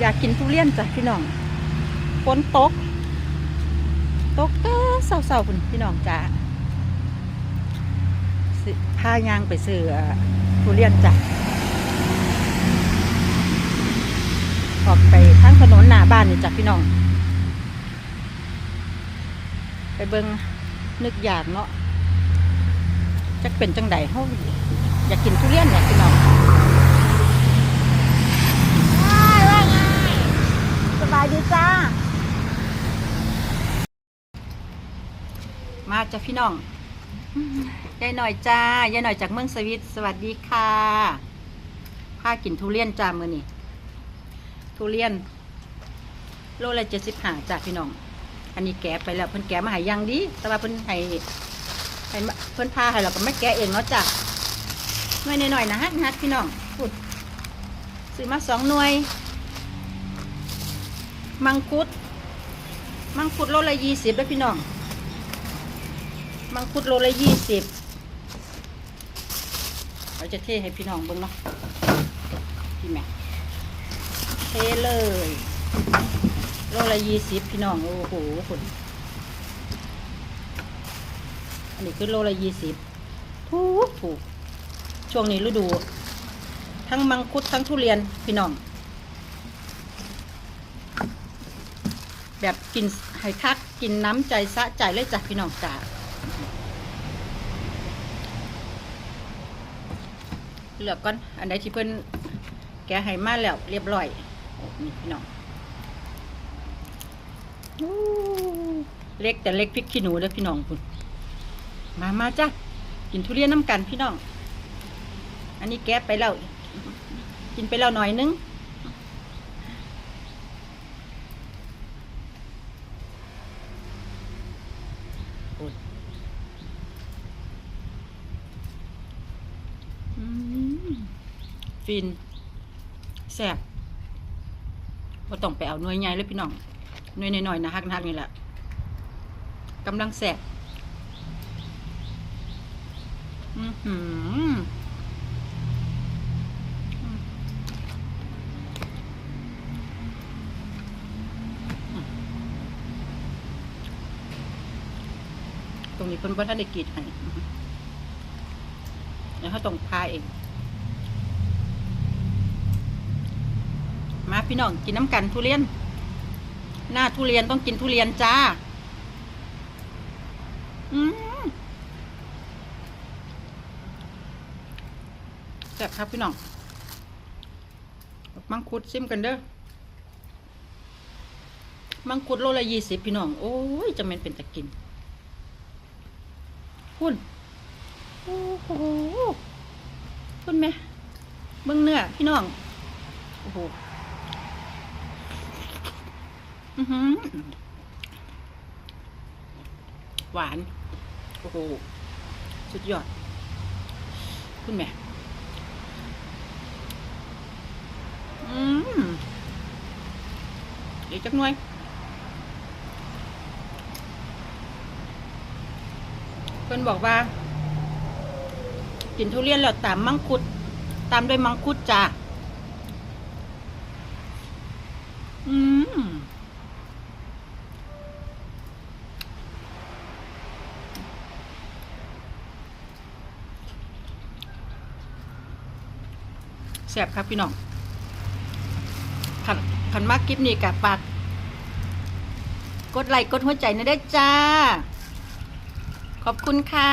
อยากกินทุเรียนจ้ะพี่น้องฝนตก ตกเต้อเศร้าๆคุณพี่น้องจ้าสิพายางไปซื้อทุเรียนจ้ะออกไปทางถนนหน้าบ้านนี่จ้ะพี่น้อง ไปเบิงนึกอยากเนาะจะเป็นจังใดเฮาอยากกินทุเรียนเนี่ยพี่น้อง สบายดีจ้า มา จ้ะพี่น้องยายหน่อยจ้ายายหน่อยจากเมืองสวิตสวัสดีค่ะพากินทุเรียนจ้ามือนี่ทุเรียน โลละเจ็ดสิบห้าจ้าพี่น้อง อันนี้แกะไปแล้วเพิ่นแกะมาหายยังดี แต่ว่าเพิ่นให้ให้เพิ่นพาให้เราก็ไม่แกะเองเนาะจ้ะหน่วยหน่อยๆนะฮักฮักพี่น้องพูดซื้อมาสองหน่วย มังคุด มังคุดโลละยี่สิบแล้วพี่น้อง มังคุดโลละยี่สิบเราจะเทให้พี่น้องเบิ่งเนาะพี่แม่เทเลยโลละยี่สิบพี่น้องโอ้โหคุณอันนี้คือโลละยี่สิบถูกถูกช่วงนี้ฤดู ทั้งมังคุดทั้งทุเรียนพี่น้อง แบบกินไห้คักกินน้ำใจสะใจเลยจ้ะพี่น้องจ๋า เลือกก่อน อันใดที่เพิ่นแกะให้มาแล้วเรียบร้อย นี่พี่น้องเล็กแต่เล็กพริกขี้หนูเด้อพี่น้องคุณมามาจ้ะกินทุเรียนน้ำกันพี่น้อง อันนี้แกะไปแล้วกินไปแล้วหน่อยนึงอืม ฟินแซ่บว่าต้องไปเอาหน่วยใหญ่เลยพี่น้องหน่วยน้อยๆนะฮักนักนี่แหละกำลังแซ่บอือหือตรงนี้เพิ่นบ่ทันได้กรีดให้เดี๋ยวเขาต้องพาเอง มา พี่น้องกินน้ำกันทุเรียน หน้าทุเรียนต้องกินทุเรียนจ้า อืมแซ่บครับพี่น้องมังคุดซิมกันเด้อมังคุดโลละยี่สิบพี่น้อง โอ้ยจะเป็นเป็นตะกินคุณโอ้โหคุณแม่เบิ้งเนื้อพี่น้อง โอ้โห หวาน โอ้โห สุดยอด คุณแม่อืมอีกจักหน่วยเพิ่นบอกว่า กินทุเรียนแล้วตามมังคุด ตามด้วยมังคุดจ้าอืม แซ่บครับพี่น้องขันขันมากคลิปนี้กับปากกดไลค์กดหัวใจนะได้จ้า ขอบคุณค่ะ